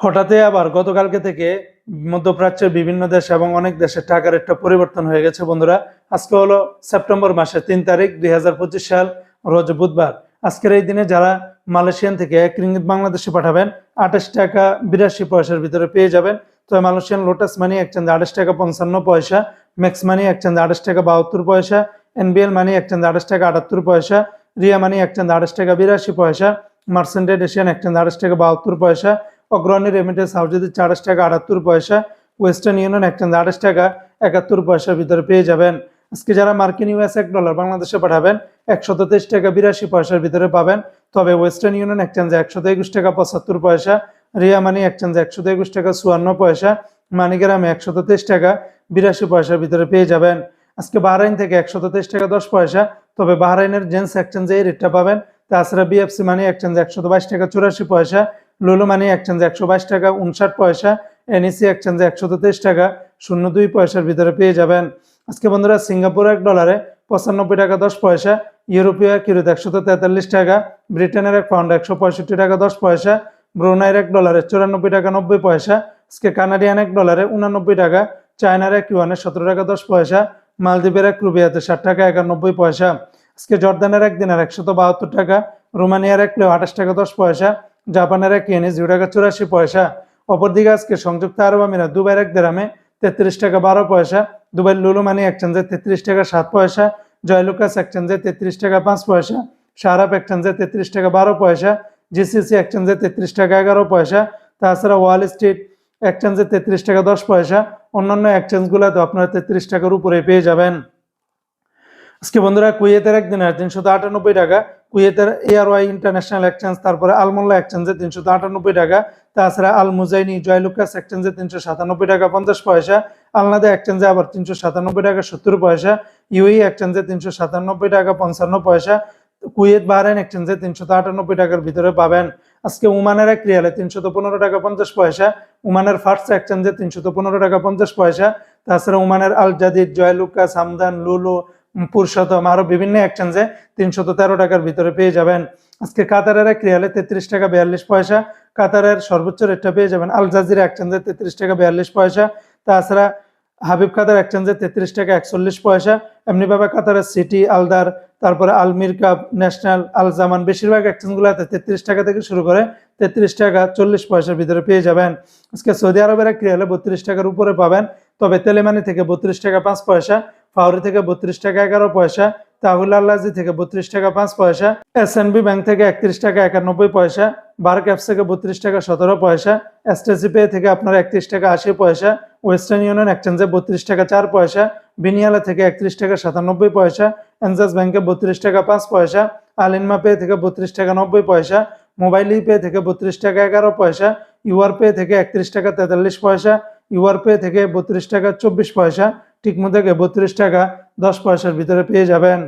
হঠাৎই আবার গতকালকে থেকে মধ্যপ্রাচ্যের বিভিন্ন দেশ এবং অনেক দেশের টাকার একটা পরিবর্তন হয়ে গেছে, বন্ধুরা। আজকে হলো সেপ্টেম্বর মাসের তিন তারিখ, দুই হাজার পঁচিশ সাল, রোজ বুধবার। আজকের এই দিনে যারা মালয়েশিয়ান থেকে এক রিঙ্গিত বাংলাদেশে পাঠাবেন, আঠাশ টাকা বিরাশি পয়সার ভিতরে পেয়ে যাবেন। তো মালয়েশিয়ান লোটাস মানি এক একচেঞ্জে আঠাশ টাকা পঞ্চান্ন পয়সা ম্যাক্স মানি এক একচেঞ্জে আঠাশ টাকা বাহাত্তর পয়সা এনবিএল মানি এক একচেঞ্জে আঠাশ টাকা আটাত্তর পয়সা, রিয়া মানি এক একচেঞ্জে আঠাশ টাকা বিরাশি পয়সা মার্সেন্টেড এশিয়ান একচেঞ্জে আঠাশ টাকা বাহাত্তর পয়সা অগ্রণী রেমিটেন্স যদি আঠাশ টাকা, আটাত্তর পয়সা ওয়েস্টার্ন ইউনিয়ন একচেঞ্জ আঠাশ টাকা, একাত্তর পয়সার ভিতরে পেয়ে যাবেন। আজকে যারা মার্কিন ইউএস এক ডলার বাংলাদেশে পাঠাবেন একশত তেইশ টাকা, বিরাশি পয়সার ভিতরে পাবেন। তবে ওয়েস্টার্ন ইউনিয়ন একচেঞ্জে একশত একুশ টাকা, পঁচাত্তর পয়সা, রিয়া মানি একচেঞ্জে একশত একুশ টাকা, চুয়ান্ন পয়সা, মানিগ্রামে একশত তেইশ টাকা, বিরাশি পয়সার ভিতরে পেয়ে যাবেন। আজকে বাহরাইন থেকে একশত তেইশ টাকা, দশ পয়সা, তবে বাহরাইনের জেন্স এক্সচেঞ্জে এই রেটটা পাবেন। তাছাড়া বিএফসি মানি এক্সচেঞ্জ একশত বাইশ টাকা, চুরাশি পয়সা লুলু মানি এক্সচেঞ্জ একশো বাইশ টাকা, উনষাট পয়সা এনইসি এক্সচেঞ্জে একশত তেইশ টাকা শূন্য দুই পয়সার ভিতরে পেয়ে যাবেন। আজকে বন্ধুরা সিঙ্গাপুর এক ডলারে পঁচানব্বই টাকা, দশ পয়সা, ইউরোপীয় এক ইউরোতে একশত তেতাল্লিশ টাকা, ব্রিটেনের এক পাউন্ড একশো পঁয়ষট্টি টাকা, দশ পয়সা, ব্রুনাইয়ের এক ডলারে চুরানব্বই টাকা, নব্বই পয়সা, আজকে কানাডিয়ান এক ডলারে উনানব্বই টাকা, চায়নার এক ইউয়ানে সতেরো টাকা, দশ পয়সা, মালদ্বীপের এক রুবিয়াতে ষাট টাকা, একানব্বই পয়সা। আজকে জর্দানের এক দিনের একশত বাহাত্তর টাকা, রোমানিয়ার এক প্লেও আঠাশ টাকা দশ পয়সা, জাপানের এক ইয়েনে জিরো টাকা চুরাশি পয়সা। অপরদিকে আজকে সংযুক্ত আরব আমিরাত দুবাইয়ের এক দেরামে তেত্রিশ টাকা বারো পয়সা দুবাই লুলু মানি এক্সচেঞ্জে তেত্রিশ টাকা সাত পয়সা, জয়লুকাস এক্সচেঞ্জে তেত্রিশ টাকা পাঁচ পয়সা সারাপ এক্সচেঞ্জে তেত্রিশ টাকা বারো পয়সা, জিসিসি এক্সচেঞ্জে তেত্রিশ টাকা এগারো পয়সা, তাছাড়া ওয়াল স্ট্রিট এক্সচেঞ্জে তেত্রিশ টাকা দশ পয়সা, অন্যান্য এক্সচেঞ্জগুলোতে আপনারা তেত্রিশ টাকার উপরে পেয়ে যাবেন। আজকে বন্ধুরা কুয়েতের একদিনের তিনশো আটানব্বই টাকা। কুয়েতের এয়ারওয়াই ইন্টারন্যাশনাল এক্সচেঞ্জ তারপরে আলমোল্লা এক্সচেঞ্জে তিনশো আটানব্বই টাকা। তাছাড়া আল মুজাইনি জয়লুকাস এক্সচেঞ্জে তিনশো সাতানব্বই টাকা পঞ্চাশ পয়সা। আলনাদা এক্সচেঞ্জে আবার তিনশো সাতানব্বই টাকা সত্তর পয়সা। ইউই এক্সচেঞ্জে তিনশো সাতানব্বই টাকা পঞ্চান্ন পয়সা। কুয়েত বাহরাইন এক্সচেঞ্জে তিনশো আটানব্বই টাকার ভিতরে পাবেন। আজকে উমানের এক রিয়ালে তিনশত পনেরো টাকা পঞ্চাশ পয়সা। উমানের ফার্স্ট এক্সচেঞ্জে তিনশত পনেরো টাকা পঞ্চাশ পয়সা। তাছাড়া উমানের আল জাদিদ জয়লুকাস, হামদান, লুলু পুরুষোত্তম আরও বিভিন্ন এক্সচেঞ্জে তিনশত তেরো টাকার ভিতরে পেয়ে যাবেন। আজকে কাতারের এক রিয়ালে তেত্রিশ টাকা বিয়াল্লিশ পয়সা, কাতারের সর্বোচ্চ রেটটা পেয়ে যাবেন আল জাজিরা এক্সচেঞ্জে তেত্রিশ টাকা বিয়াল্লিশ পয়সা, তাছাড়া হাবিব কাতার এক্সচেঞ্জে তেত্রিশ টাকা একচল্লিশ পয়সা এমনিভাবে কাতারের সিটি, আলদার, তারপরে আলমির কাপ, ন্যাশনাল, আল জামান, বেশিরভাগ এক্সচেঞ্জগুলোতে তেত্রিশ টাকা থেকে শুরু করে তেত্রিশ টাকা চল্লিশ পয়সার ভিতরে পেয়ে যাবেন। আজকে সৌদি আরবের এক রিয়ালে বত্রিশ টাকার উপরে পাবেন, তবে তেলেমানি থেকে বত্রিশ টাকা পাঁচ পয়সা ফাউরি থেকে বত্রিশ টাকা এগারো পয়সা, তাহুল আল্লাজি থেকে বত্রিশ টাকা পাঁচ পয়সা এস ব্যাংক থেকে একত্রিশ টাকা একানব্বই পয়সা বার ক্যাপস থেকে বত্রিশ টাকা সতেরো পয়সা এসটিসি পে থেকে আপনার একত্রিশ টাকা আশি পয়সা ওয়েস্টার্ন ইউনিয়ন এক্সচেঞ্জে বত্রিশ টাকা চার পয়সা বিনিয়ালা থেকে একত্রিশ টাকা সাতানব্বই পয়সা এনজাস ব্যাংকে বত্রিশ টাকা পাঁচ পয়সা আলিনমা পে থেকে বত্রিশ টাকা নব্বই পয়সা মোবাইল পে থেকে বত্রিশ টাকা এগারো পয়সা ইউআর পে থেকে একত্রিশ টাকা তেতাল্লিশ পয়সা ইউআর পে থেকে বত্রিশ টাকা চব্বিশ পয়সা টিকমো থেকে বত্রিশ টাকা দশ পয়সার ভিতরে পেয়ে যাবেন।